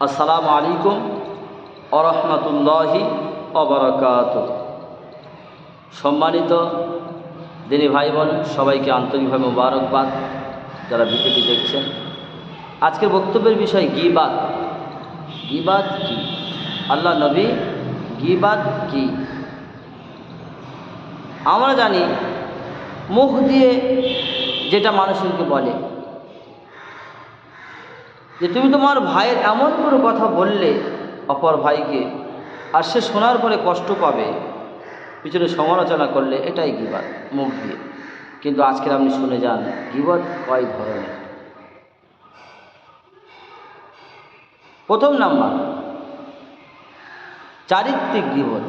আসসালামু আলাইকুম আরহামতুল্লাহি অবরাকাত সম্মানিত দিনী ভাই বোন সবাইকে আন্তরিকভাবে মোবারকবাদ যারা ভিডিওটি দেখছেন। আজকের বক্তব্যের বিষয় গিবাদ। গিবাদ কি? আল্লাহ নবী, গিবাদ কি? আমরা জানি মুখ দিয়ে যেটা মানুষকে বলে যে তুমি তোমার ভাইয়ের এমন কোনো কথা বললে অপর ভাইকে, আর সে শোনার পরে কষ্ট পাবে। পিছনে সমালোচনা করলে এটাই গিবাদ মুখ দিয়ে। কিন্তু আজকের আপনি শুনে যান, গিবত কয় ধরনের? প্রথম নাম্বার, চারিত্রিক গিবত।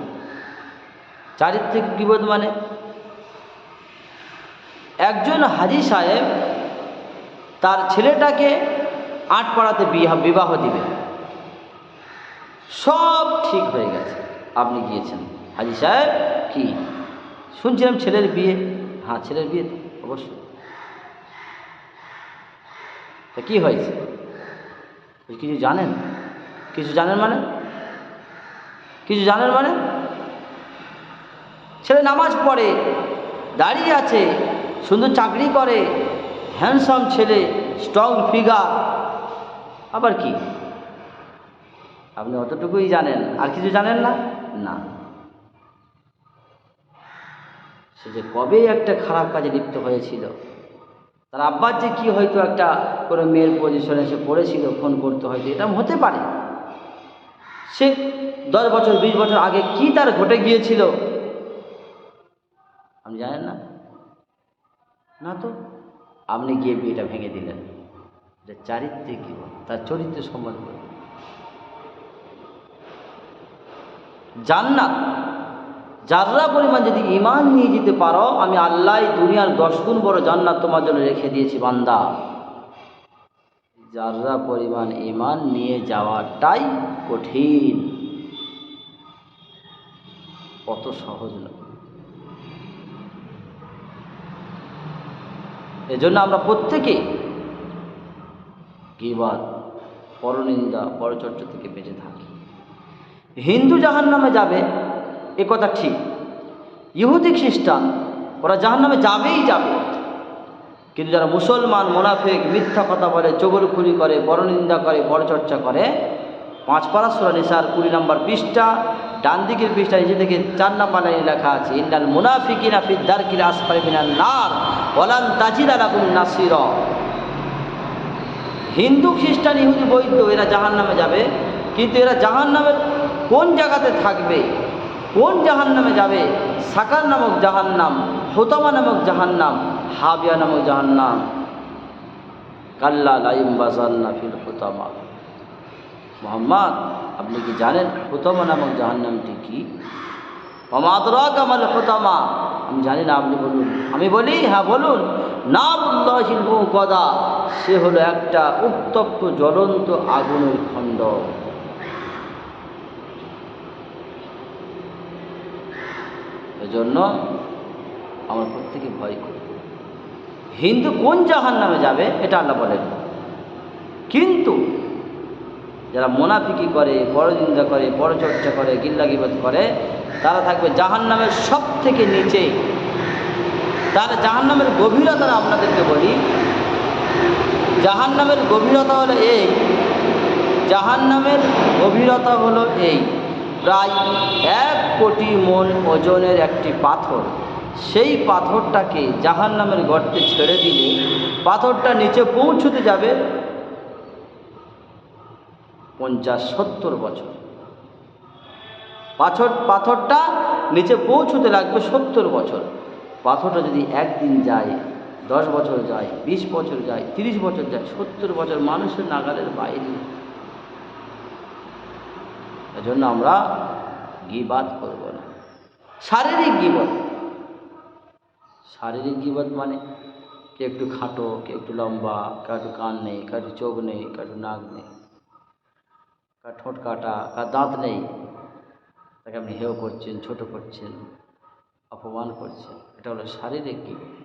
চারিত্রিক গিবদ মানে একজন হাজি সাহেব তার ছেলেটাকে আট পাড়াতে বিবাহ দিবে। সব ঠিক হয়ে গেছে। আপনি গিয়েছেন। হাজি সাহেব, কি? শুনছিলাম ছেলের বিয়ে। হ্যাঁ ছেলের বিয়ে অবশ্যই। তা কী হয়েছে? কিছু জানেন? কিছু জানেন মানে? কিছু জানেন মানে? ছেলে নামাজ পড়ে, দাঁড়িয়ে আছে, সুন্দর চাকরি করে হ্যান্ডসাম ছেলে স্ট্রং ফিগার আবার কি? আপনি অতটুকুই জানেন, আর কিছু জানেন না? না। সে যে কবে একটা খারাপ কাজে লিপ্ত হয়েছিল, তার আব্বার যে কি হয়তো একটা কোনো মেয়ের পজিশনে সে পড়েছিল ফোন করতে হয়তো এটা হতে পারে। সে দশ বছর, বিশ বছর আগে কি তার ঘটে গিয়েছিল, আপনি জানেন না? না তো? আপনি গিয়ে বিয়েটা ভেঙে দিলেন। এটা চারিত্রিক জীবন, তার চরিত্র সম্বন্ধে জান্নাত, যাররা পরিমাণ যদি ইমান নিয়ে যেতে পারো, আমি আল্লাহ দুনিয়ার দশ গুণ বড় জান্নাত তোমার জন্য রেখে দিয়েছি, বান্দা। যাররা পরিমাণ ইমান নিয়ে যাওয়াটাই কঠিন। অত সহজ নয় এজন্য আমরা প্রত্যেকে গিবাদ পরনিন্দা, পরচর্চা থেকে বেঁচে থাকি। হিন্দু জাহান নামে যাবে, এ কথা ঠিক। ইহুদি খ্রিস্টান, ওরা জাহান নামে যাবেই যাবে। কিন্তু যারা মুসলমান, মোনাফেক, মিথ্যা কথা বলে চগলখুরি করে, পরনিন্দা করে, পরচর্চা করে পাঁচ পাড়া সুরা নিসার কুড়ি নম্বর পৃষ্ঠা, ডান দিকের পৃষ্ঠা নিচে থেকে চার নম্বর লাইনে লেখা আছে ইন্দাল মুনাফিকিনা ফিদ্দার কিরা আসপারে মিনাল নার ওলান তাজিদ আলাকুম নাসির। হিন্দু, খ্রিস্টান, ইহুদি বৈদ্য এরা জাহান নামে যাবে। কিন্তু এরা জাহান নামের কোন জায়গাতে থাকবে? কোন জাহান নামে যাবে? সাকার নামক জাহান্নাম, হোতামা নামক জাহান্নাম, হাবিয়া নামক জাহান্নাম। কাল্লা লাইম বাজান্না ফিল হোতামা। মোহাম্মদ, আপনি কি জানেন হোতামা নামক জাহান্নামটি কি? অমাদরা কামাল হোতামা। আমি জানি না, আপনি বলুন। আমি বলি হ্যাঁ বলুন। নারুল্লাহিল কদা সে হলো একটা উত্তপ্ত, জ্বলন্ত আগুনের খণ্ড। এজন্য আমার প্রত্যেকে ভয় করি। হিন্দু কোন জাহান নামে যাবে, এটা আল্লাহ বলেন। কিন্তু যারা মোনাফিকি করে পরনিন্দা করে পরচর্চা করে, গিল্লাগিবাদ করে তারা থাকবে জাহান নামের সব থেকে নিচে। তার জাহান নামের গভীরতা আপনাদেরকে বলি। জাহান নামের গভীরতা হলো এই। জাহান নামের গভীরতা হলো এই। প্রায় এক কোটি মন ওজনের একটি পাথর। সেই পাথরটাকে জাহান নামের গর্তে ছেড়ে দিলে পাথরটা নিচে পৌঁছতে যাবে পঞ্চাশ সত্তর বছর। পাথর, পাথরটা নিচে পৌঁছতে লাগবে সত্তর বছর। পাথরটা যদি একদিন যায়, দশ বছর যায়, বিশ বছর যায়, তিরিশ বছর যায়, সত্তর বছর মানুষের নাগালের বাইরে। এজন্য আমরা গিবাদ করব না। শারীরিক গিবত। শারীরিক গিবত মানে কে একটু খাটো, কে একটু লম্বা, কার কান নেই, কার চোখ নেই, কার নাক নেই, কার ঠোঁট কাটা, কার দাঁত নেই। তাকে আপনি হেয় করছেন ছোট করছেন অপমান করছেন। এটা হলো শারীরিক গিবত।